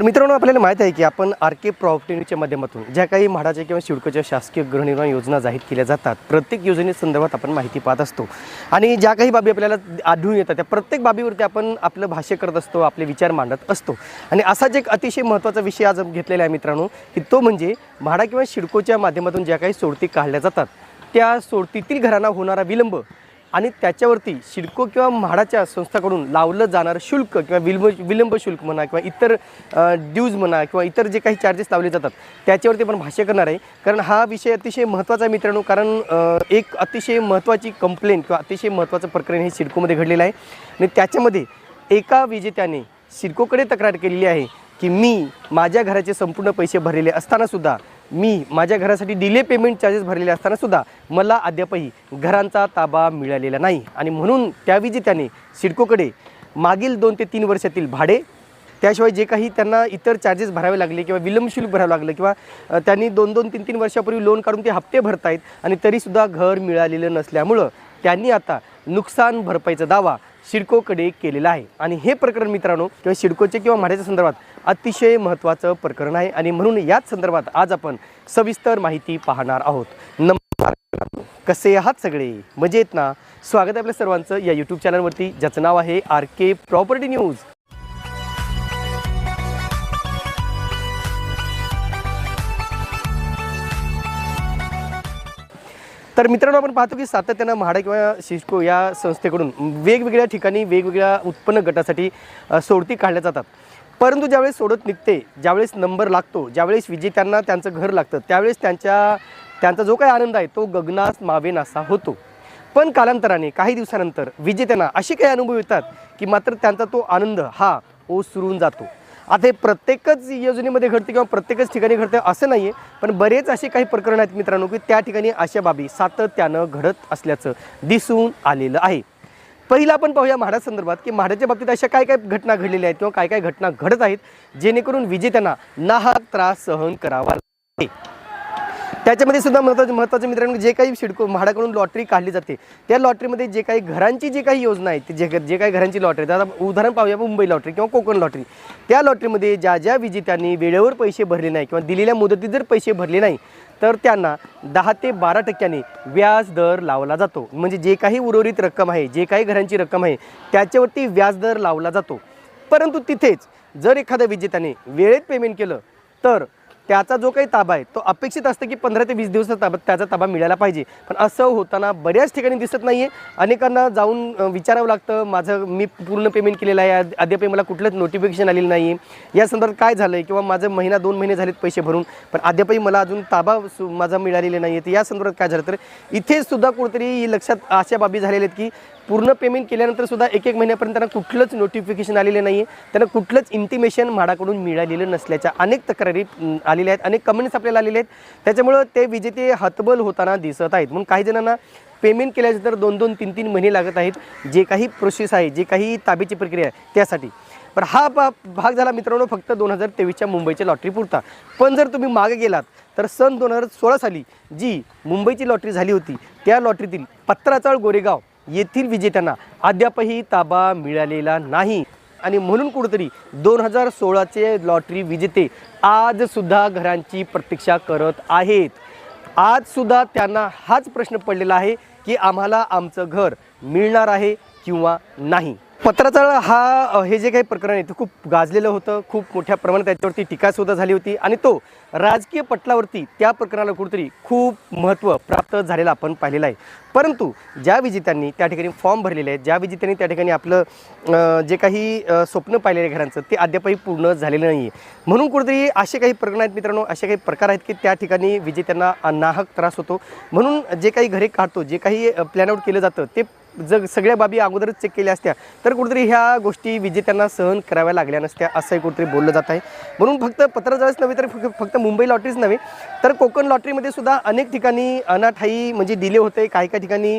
तर मित्रांनो आपल्याला माहीत आहे की आपण आर के प्रॉपर्टीच्या माध्यमातून ज्या काही म्हाडाच्या किंवा शिडकोच्या शासकीय गृहनिर्माण योजना जाहीर केल्या जातात प्रत्येक योजनेसंदर्भात आपण माहिती पाहत असतो. आणि ज्या काही बाबी आपल्याला आढळून येतात त्या प्रत्येक बाबीवरती आपण आपलं भाष्य करत असतो आपले विचार मांडत असतो. आणि असाच एक अतिशय महत्त्वाचा विषय आज घेतलेला आहे मित्रांनो की तो म्हणजे म्हाडा किंवा शिडकोच्या माध्यमातून ज्या काही सोडती काढल्या जातात त्या सोडतीतील घरांना होणारा विलंब आणि त्याच्यावरती शिडको किंवा म्हाडाच्या संस्थाकडून लावलं जाणारं शुल्क किंवा विलंब विलंब शुल्क म्हणा किंवा इतर ड्यूज म्हणा किंवा इतर जे काही चार्जेस लावले जातात त्याच्यावरती पण भाष्य करणार आहे. कारण हा विषय अतिशय महत्त्वाचा आहे मित्रांनो कारण एक अतिशय महत्त्वाची कंप्लेंट किंवा अतिशय महत्त्वाचं प्रकरण हे सिडकोमध्ये घडलेलं आहे. आणि त्याच्यामध्ये एका विजेत्याने सिडकोकडे तक्रार केलेली आहे की मी माझ्या घराचे संपूर्ण पैसे भरलेले असतानासुद्धा मी माझ्या घरासाठी डिले पेमेंट चार्जेस भरलेले असतानासुद्धा मला अद्यापही घरांचा ताबा मिळालेला नाही. आणि म्हणून त्यावेळी त्याने सिडकोकडे मागील दोन ते तीन वर्षातील भाडे त्याशिवाय जे काही त्यांना इतर चार्जेस भरावे लागले किंवा विलंब शुल्क भरावं लागलं किंवा त्यांनी दोन दोन तीन तीन वर्षापूर्वी लोन काढून ते हप्ते भरतायत आणि तरीसुद्धा घर मिळालेलं नसल्यामुळं त्यांनी आता नुकसान भरपाईचा दावा सिडकोकडे केलेलं आहे. आणि हे प्रकरण मित्रांनो किंवा सिडकोचे किंवा म्हाड्याच्या संदर्भात अतिशय महत्त्वाचं प्रकरण आहे. आणि म्हणून याच संदर्भात आज आपण सविस्तर माहिती पाहणार आहोत. नमस्कार कसे आहात सगळे? मजेत ना? स्वागत आहे आपल्या सर्वांचं या यूट्यूब चॅनलवरती ज्याचं नाव आहे आर के प्रॉपर्टी न्यूज. तर मित्रांनो आपण पाहतो की सातत्यानं म्हाडा किंवा सिस्को या संस्थेकडून वेगवेगळ्या ठिकाणी वेगवेगळ्या उत्पन्न गटासाठी सोडती काढल्या जातात. परंतु ज्यावेळेस सोडत निघते ज्यावेळेस नंबर लागतो ज्यावेळेस विजेत्यांना त्यांचं घर लागतं त्यावेळेस त्यांच्या त्यांचा जो काही आनंद आहे तो गगनास मावेनासा होतो. पण कालांतराने काही दिवसानंतर विजेत्यांना असे काही अनुभव येतात की मात्र त्यांचा तो आनंद हा ओसरून जातो. आता हे प्रत्येकच योजनेमध्ये घडते किंवा प्रत्येकच ठिकाणी घडते असं नाही आहे पण बरेच असे काही प्रकरण आहेत मित्रांनो की त्या ठिकाणी अशा बाबी सातत्यानं घडत असल्याचं दिसून आलेलं आहे. पहिला आपण पाहूया म्हाडासंदर्भात की म्हाड्याच्या बाबतीत अशा काय काय घटना घडलेल्या आहेत किंवा काय काय घटना घडत आहेत जेणेकरून विजेत्यांना नाहक त्रास सहन करावा लागते त्याच्यामध्ये सुद्धा महत्त्वाचं महत्त्वाचं मित्रांनो जे काही शिडको म्हाडाकडून लॉटरी काढली जाते त्या लॉटरीमध्ये जे काही घरांची जी काही योजना आहे जे जे काही घरांची लॉटरी आहे, आता उदाहरण पाहूया मुंबई लॉटरी किंवा कोकण लॉटरी त्या लॉटरीमध्ये ज्या ज्या विजेत्यांनी वेळेवर पैसे भरले नाही किंवा दिलेल्या मुदतीत जर पैसे भरले नाही तर त्यांना दहा ते बारा टक्क्याने व्याज दर लावला जातो. म्हणजे जे काही उर्वरित रक्कम आहे जे काही घरांची रक्कम आहे त्याच्यावरती व्याज दर लावला जातो. परंतु तिथेच जर एखाद्या विजेत्याने वेळेत पेमेंट केलं तर त्याचा जो काही ताबा आहे तो अपेक्षित असतं की पंधरा ते वीस दिवसाचा ताबा त्याचा ताबा मिळायला पाहिजे. पण असं होताना बऱ्याच ठिकाणी दिसत नाही आहे अनेकांना जाऊन विचारावं लागतं माझं मी पूर्ण पेमेंट केलेलं आहे. अद्याप मला कुठलंच नोटिफिकेशन आलेलं नाही आहे या संदर्भात काय झालं आहे किंवा माझं महिना दोन महिने झालेत पैसे भरून पण अद्यापही मला अजून ताबा सु- माझा मिळालेला नाही आहे तर या संदर्भात काय झालं? तर इथे सुद्धा कुठेतरी लक्षात अशा बाबी झालेल्या आहेत की पूर्ण पेमेंट केल्यानंतर सुद्धा एक एक महिन्यापर्यंत त्यांना कुठलंच नोटिफिकेशन आलेलं नाही आहे त्यांना कुठलंच इंटिमेशन म्हाडाकडून मिळालेलं नसल्याच्या अनेक तक्रारी आलेल्या आहेत. अनेक कमेंट्स आपल्याला आलेले आहेत. त्याच्यामुळं ते विजेते हतबल होताना दिसत आहेत. म्हणून काही जणांना पेमेंट केल्यानंतर दोन दोन तीन तीन महिने लागत आहेत. जे काही प्रोसेस आहे जे काही ताब्याची प्रक्रिया आहे त्यासाठी. पण हा भाग झाला मित्रांनो फक्त दोन हजार तेवीसच्या मुंबईच्या लॉटरी पुरता. पण जर तुम्ही मागे गेलात तर सन दोन हजार सोळा साली जी मुंबईची लॉटरी झाली होती त्या लॉटरीतील पत्राचाळ गोरेगाव येथील विजेत्यांना अद्यापही ताबा मिळालेला नाही. आणि म्हणून कुठंतरी दोन हजार सोळाचे लॉटरी विजेते आज सुद्धा घरांची प्रतीक्षा करत आहेत. आजसुद्धा त्यांना हाच प्रश्न पडलेला आहे की आम्हाला आमचं घर मिळणार आहे किंवा नाही. पत्राचा हा हे जे काही प्रकरण आहे ते खूप गाजलेलं होतं खूप मोठ्या प्रमाणात त्याच्यावरती टीकासुद्धा झाली होती आणि तो राजकीय पटलावरती त्या प्रकरणाला कुठेतरी खूप महत्त्व प्राप्त झालेलं आपण पाहिलेलं आहे. परंतु ज्या विजेत्यांनी त्या ठिकाणी फॉर्म भरलेले आहेत ज्या विजेत्यांनी त्या ठिकाणी आपलं जे काही स्वप्न पाहिलेलं आहे घरांचं ते अद्यापही पूर्ण झालेलं नाही आहे म्हणून कुठेतरी असे काही प्रकरण आहेत मित्रांनो असे काही प्रकार आहेत की त्या ठिकाणी विजेत्यांना नाहक त्रास होतो. म्हणून जे काही घरे काढतो जे काही प्लॅन आउट केलं जातं ते जर सगळ्या बाबी अगोदरच चेक केल्या असत्या. तर कुठेतरी ह्या गोष्टी विजेत्यांना सहन कराव्या लागल्या नसत्या असंही कुठेतरी बोललं जात आहे. म्हणून फक्त पत्रजाळच नव्हे तर फक्त फक्त मुंबई लॉटरीच नव्हे तर कोकण लॉटरीमध्ये सुद्धा अनेक ठिकाणी अनाठाई म्हणजे डिले होते. काही काही ठिकाणी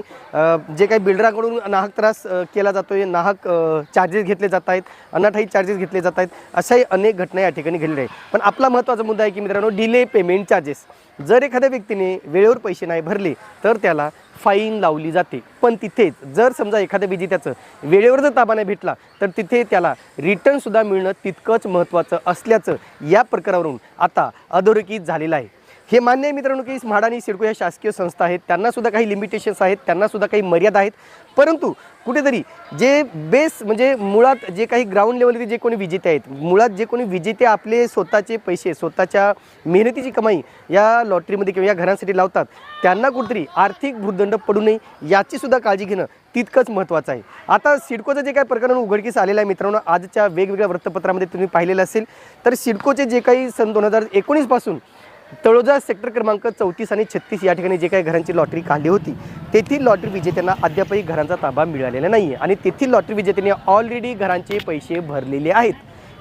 जे काही बिल्डराकडून नाहक त्रास केला जातो आहे नाहक चार्जेस घेतले जात आहेत. अनाठाई चार्जेस घेतले जात आहेत. अशाही अनेक घटना या ठिकाणी घडलेल्या आहेत. पण आपला महत्त्वाचा मुद्दा आहे की मित्रांनो डिले पेमेंट चार्जेस जर एखाद्या व्यक्तीने वेळेवर पैसे नाही भरले तर त्याला फाईन लावली जाते. पण तिथेच जर समजा एखाद्या विजेत्याचं वेळेवर जर ताबा नाही भेटला तर तिथे त्याला रिटर्नसुद्धा मिळणं तितकंच महत्त्वाचं असल्याचं या प्रकारावरून आता अधोरेखित झालेलं आहे. हे मान्य आहे मित्रांनो की म्हाडा आणि सिडको या शासकीय संस्था आहेत. त्यांनासुद्धा काही लिमिटेशन्स आहेत त्यांनासुद्धा काही मर्यादा आहेत. परंतु कुठेतरी जे बेस म्हणजे मुळात जे काही ग्राउंड लेवलवरती जे कोणी विजेते आहेत मुळात जे कोणी विजेते आपले स्वतःचे पैसे स्वतःच्या मेहनतीची कमाई या लॉटरीमध्ये किंवा या घरांसाठी लावतात त्यांना कुठेतरी आर्थिक भूदंड पडू नये याचीसुद्धा काळजी घेणं तितकंच महत्त्वाचं आहे. आता सिडकोचं जे काही प्रकरण उघडकीस आलेलं आहे मित्रांनो आजच्या वेगवेगळ्या वृत्तपत्रामध्ये तुम्ही पाहिलेलं असेल तर सिडकोचे जे काही सन दोन हजार एकोणीसपासून तळोजा सेक्टर क्रमांक चौतीस आणि छत्तीस या ठिकाणी जे काही घरांची लॉटरी काढली होती तेथील लॉटरी विजेत्यांना अद्यापही घरांचा ताबा मिळालेला नाही आहे आणि तेथील लॉटरी विजेत्यांनी ऑलरेडी घरांचे पैसे भरलेले आहेत.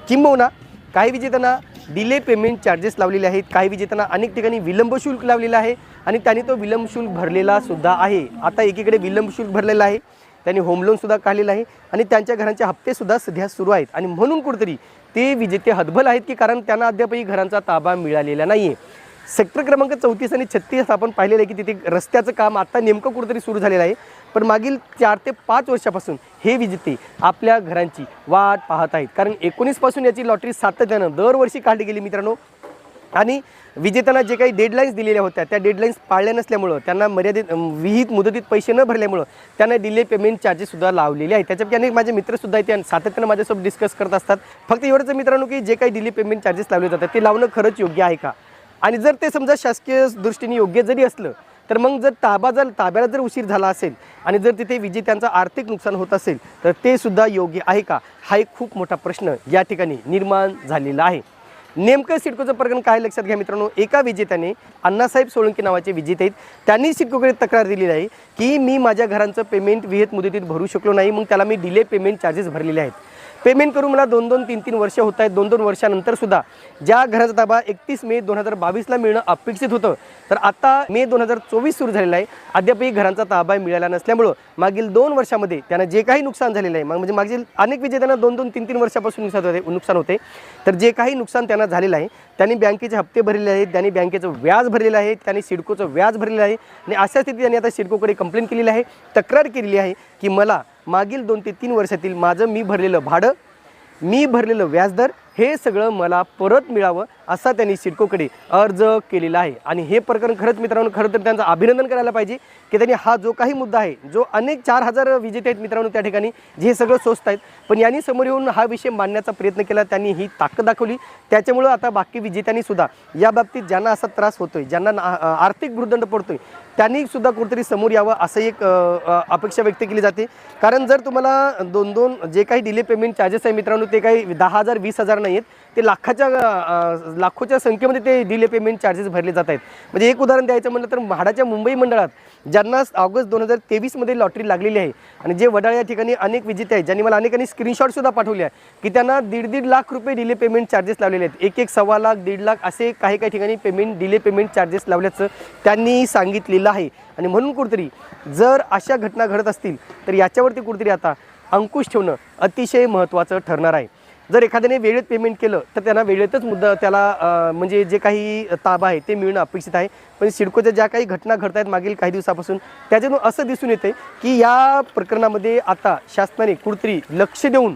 किंबहुना काही विजेत्यांना डिले पेमेंट चार्जेस लावलेले आहेत काही विजेत्यांना अनेक ठिकाणी विलंब शुल्क लावलेला आहे आणि त्यांनी तो विलंब शुल्क भरलेला सुद्धा आहे. आता एकीकडे विलंब शुल्क भरलेला आहे त्यांनी होम लोनसुद्धा काढलेलं आहे आणि त्यांच्या घरांचे हप्तेसुद्धा सध्या सुरू आहेत. आणि म्हणून कुठेतरी ते विजेते हतबल आहेत की कारण त्यांना अद्यापही घरांचा ताबा मिळालेला नाही आहे सेक्टर क्रमांक चौतीस आणि छत्तीस आपण पाहिलेलं आहे की तिथे रस्त्याचं काम आत्ता नेमकं कुठेतरी सुरू झालेलं आहे. पण मागील चार ते पाच वर्षापासून हे विजेते आपल्या घरांची वाट पाहत आहेत. कारण एकोणीसपासून याची लॉटरी सातत्यानं दरवर्षी काढली गेली मित्रांनो. आणि विजेत्यांना जे काही डेडलाईन्स दिलेल्या होत्या त्या डेडलाईन्स पाळल्या नसल्यामुळं त्यांना मर्यादित विहित मुदतीत पैसे न भरल्यामुळं त्यांना दिले पेमेंट चार्जेससुद्धा लावलेले आहेत. त्याच्यापैकी अनेक माझे मित्रसुद्धा आहेत ते सातत्यानं माझ्यासोबत डिस्कस करत असतात. फक्त एवढंच मित्रांनो की जे काही दिले पेमेंट चार्जेस लावले जातात ते लावणं खरंच योग्य आहे का? आणि जर ते समजा शासकीय दृष्टीने योग्य जरी असलं तर मग जर ताबा जर ताब्याला जर उशीर झाला असेल आणि जर तिथे विजेत्यांचं आर्थिक नुकसान होत असेल तर ते सुद्धा योग्य आहे का? हा एक खूप मोठा प्रश्न या ठिकाणी निर्माण झालेला आहे. नेमकं सिडकोचं प्रकरण काय लक्षात घ्या मित्रांनो. एका विजेत्याने अण्णासाहेब सोळंकी नावाचे विजेते आहेत. त्यांनी सिडकोकडे तक्रार दिलेली आहे की मी माझ्या घरांचं पेमेंट विहित मुदतीत भरू शकलो नाही. मग त्याला मी डिले पेमेंट चार्जेस भरलेले आहेत. पेमेंट करून मला दोन दोन तीन तीन वर्ष होत आहेत. दोन दोन वर्षानंतर सुद्धा ज्या घराचा ताबा एकतीस मे दोन हजार बावीसला मिळणं अपेक्षित होतं. तर आता मे दोन हजार चोवीस सुरू झालेला आहे. अद्यापही घरांचा ताबा मिळाला नसल्यामुळं मागील दोन वर्षामध्ये त्यांना जे काही नुकसान झालेलं आहे मग म्हणजे मागील अनेक विजेत्यांना दोन दोन तीन तीन वर्षापासून नुकसान होते नुकसान होते. तर जे काही नुकसान त्यांना झालेलं आहे त्यांनी बँकेचे हप्ते भरलेले आहेत त्यांनी बँकेचं व्याज भरलेलं आहे त्यांनी सिडकोचं व्याज भरलेलं आहे आणि अशा स्थितीत त्यांनी आता सिडकोकडे कंप्लेंट केलेली आहे तक्रार केलेली आहे की मला मागील दोन ते तीन वर्षातील माझं मी भरलेलं भाडं मी भरलेलं व्याजदर हे सगळं मला परत मिळावं असा त्यांनी सिडकोकडे अर्ज केलेला आहे. आणि हे प्रकरण खरंच मित्रांनो खरं तर त्यांचं अभिनंदन करायला पाहिजे की त्यांनी हा जो काही मुद्दा आहे जो अनेक चार हजार विजेते आहेत मित्रांनो त्या ठिकाणी जे हे सगळं स्वस्त आहेत पण यांनी समोर येऊन हा विषय मांडण्याचा प्रयत्न केला त्यांनी ही ताकद दाखवली. त्याच्यामुळं आता बाकी विजेत्यांनी सुद्धा या बाबतीत ज्यांना असा त्रास होतोय ज्यांना ना- आर्थिक भूर्दंड पडतोय त्यांनी सुद्धा कुठेतरी समोर यावं असं एक अपेक्षा व्यक्त केली जाते. कारण जर तुम्हाला दोन दोन जे काही डिले पेमेंट चार्जेस आहे मित्रांनो ते काही दहा हजार वीस हजार नाही नाहीत. ते लाखाच्या लाखोच्या संख्येमध्ये ते डिले पेमेंट चार्जेस भरले जात आहेत. म्हणजे एक उदाहरण द्यायचं म्हटलं तर म्हाडाच्या मुंबई मंडळात ज्यांना ऑगस्ट दोन हजार तेवीसमध्ये लॉटरी लागलेली आहे आणि जे वडाळ या ठिकाणी अनेक विजेते आहेत ज्यांनी मला अनेकांनी स्क्रीनशॉटसुद्धा पाठवले आहे की त्यांना दीड दीड लाख रुपये डिले पेमेंट चार्जेस लावलेले आहेत. एक एक सव्वा लाख दीड लाख असे काही काही ठिकाणी पेमेंट डिले पेमेंट चार्जेस लावल्याचं त्यांनी सांगितलेलं आहे. आणि म्हणून कुठेतरी जर अशा घटना घडत असतील तर याच्यावरती कुठेतरी आता अंकुश ठेवणं अतिशय महत्त्वाचं ठरणार आहे. जर एखाद्याने वेळेत पेमेंट केलं तर त्यांना वेळेतच मुद्दा त्याला म्हणजे जे काही ताबा आहे ते मिळणं अपेक्षित आहे. पण सिडकोच्या ज्या काही घटना घडत आहेत मागील काही दिवसापासून त्याच्यातून असं दिसून येते की या प्रकरणामध्ये आता शासनाने कुठतरी लक्ष देऊन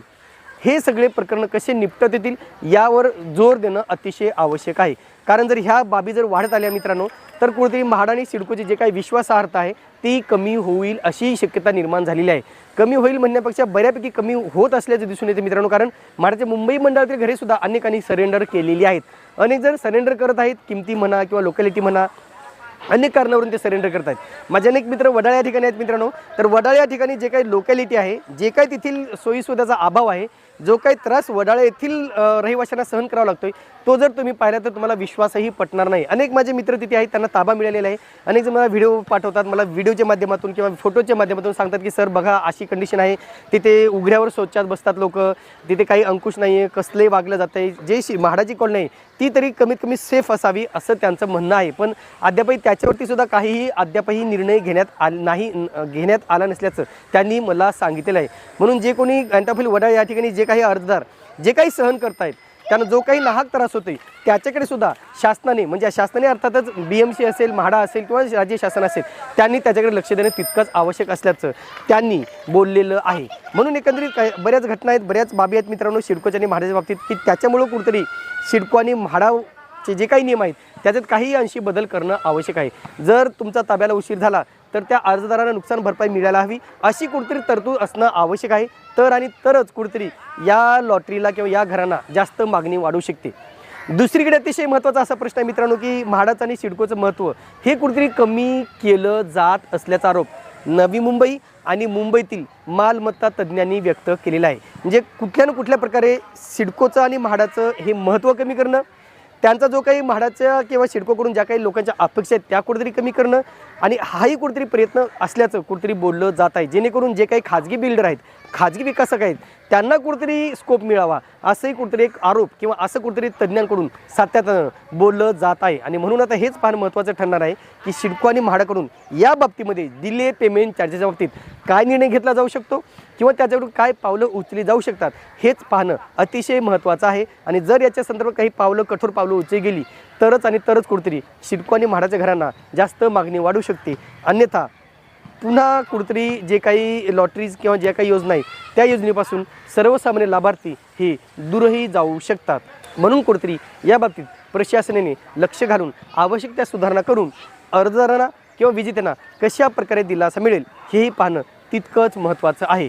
हे सगळे प्रकरणं कसे निपटत येतील यावर जोर देणं अतिशय आवश्यक आहे. कारण जर ह्या बाबी जर वाढत आल्या मित्रांनो तर कुठेतरी म्हाडा आणि सिडकोची जे काही विश्वासार्हता आहे ती कमी होईल अशी शक्यता निर्माण झालेली आहे. कमी होईल म्हणण्यापेक्षा बऱ्यापैकी कमी होत असल्याचं दिसून येते मित्रांनो कारण म्हाडाच्या मुंबई मंडळातील घरेसुद्धा अनेकांनी सरेंडर केलेली आहेत. अनेक जण सरेंडर करत आहेत किमती म्हणा किंवा लोकॅलिटी म्हणा अनेक कारणावरून ते सरेंडर करत आहेत. माझे अनेक मित्र वडाळ या ठिकाणी आहेत मित्रांनो तर वडाळ या ठिकाणी जे काही लोकॅलिटी आहे जे काही तेथील सोयीसुविधाचा अभाव आहे जो काही त्रास वडाळा येथील रहिवाशांना सहन करावा लागतोय तो जर तुम्ही पाहिला तर तुम्हाला विश्वासही पटणार नाही. अनेक माझे मित्र तिथे आहेत त्यांना ताबा मिळालेला आहे. अनेक जण मला व्हिडिओ पाठवतात मला व्हिडिओच्या माध्यमातून किंवा फोटोच्या माध्यमातून सांगतात की सर बघा अशी कंडिशन आहे. तिथे उघड्यावर शौचात बसतात लोक. तिथे काही अंकुश नाही आहे कसले वागलं जातं आहे जे शि म्हाडाची कॉल नाही ती तरी कमीत कमी सेफ असावी असं त्यांचं म्हणणं आहे. पण अद्यापही त्याच्यावरती सुद्धा काहीही अद्यापही निर्णय घेण्यात आल नाही घेण्यात आला नसल्याचं त्यांनी मला सांगितलेलं आहे. म्हणून जे कोणी गंटाफुल वडाळ या ठिकाणी जे काही अर्जदार जे काही सहन करतायत त्यांना जो काही नाहक त्रास होतोय त्याच्याकडे सुद्धा शासनाने म्हणजे शासनाने अर्थातच बी एम सी असेल म्हाडा असेल किंवा राज्य शासन असेल त्यांनी त्याच्याकडे लक्ष देणं तितकंच आवश्यक असल्याचं त्यांनी बोललेलं आहे. म्हणून एकंदरीत बऱ्याच घटना आहेत बऱ्याच बाबी आहेत मित्रांनो सिडकोच्या आणि म्हाडाच्या बाबतीत की त्याच्यामुळं कुठेतरी सिडको आणि म्हाडाचे जे काही नियम आहेत त्याच्यात काही अंशी बदल करणं आवश्यक आहे. जर तुमचा ताब्याला उशीर झाला तर त्या अर्जदारांना नुकसान भरपाई मिळायला हवी. अशी कुठेतरी तरतूद असणं आवश्यक आहे. तर आणि तरच कुठेतरी या लॉटरीला किंवा या घरांना जास्त मागणी वाढू शकते. दुसरीकडे अतिशय महत्त्वाचा असा प्रश्न आहे मित्रांनो की म्हाडाचं आणि सिडकोचं महत्त्व हे कुठेतरी कमी केलं जात असल्याचा आरोप नवी मुंबई आणि मुंबईतील मालमत्ता तज्ज्ञांनी व्यक्त केलेला आहे. म्हणजे कुठल्या ना कुठल्या प्रकारे सिडकोचं आणि म्हाडाचं हे महत्त्व कमी करणं त्यांचा जो काही म्हाडाच्या किंवा सिडकोकडून ज्या काही लोकांच्या अपेक्षा आहेत त्या कुठेतरी कमी करणं आणि हाही कुठेतरी प्रयत्न असल्याचं कुठेतरी बोललं जात आहे. जेणेकरून जे काही खाजगी बिल्डर आहेत खाजगी विकासक आहेत त्यांना कुठेतरी स्कोप मिळावा असंही कुठेतरी एक आरोप किंवा असं कुठेतरी तज्ज्ञांकडून सातत्यानं बोललं जात आहे. आणि म्हणून आता हेच फार महत्त्वाचं ठरणार आहे की सिडको आणि म्हाडाकडून या बाबतीमध्ये दिले पेमेंट चार्जेसच्या बाबतीत काय निर्णय घेतला जाऊ शकतो? किंवा त्याच्याकडून काय पावलं उचली जाऊ शकतात हेच पाहणं अतिशय महत्त्वाचं आहे. आणि जर याच्या संदर्भात काही पावलं कठोर पावलं उचली गेली तरच आणि तरच कुठेतरी शिडको आणि म्हाडाच्या घरांना जास्त मागणी वाढू शकते. अन्यथा पुन्हा कुठेतरी जे काही लॉटरीज किंवा ज्या काही योजना आहेत त्या योजनेपासून सर्वसामान्य लाभार्थी हे दूरही जाऊ शकतात. म्हणून कुठेतरी या बाबतीत प्रशासनाने लक्ष घालून आवश्यक त्या सुधारणा करून अर्जदारांना किंवा विजेत्यांना कशा प्रकारे दिलासा मिळेल हेही पाहणं तितकंच महत्त्वाचं आहे.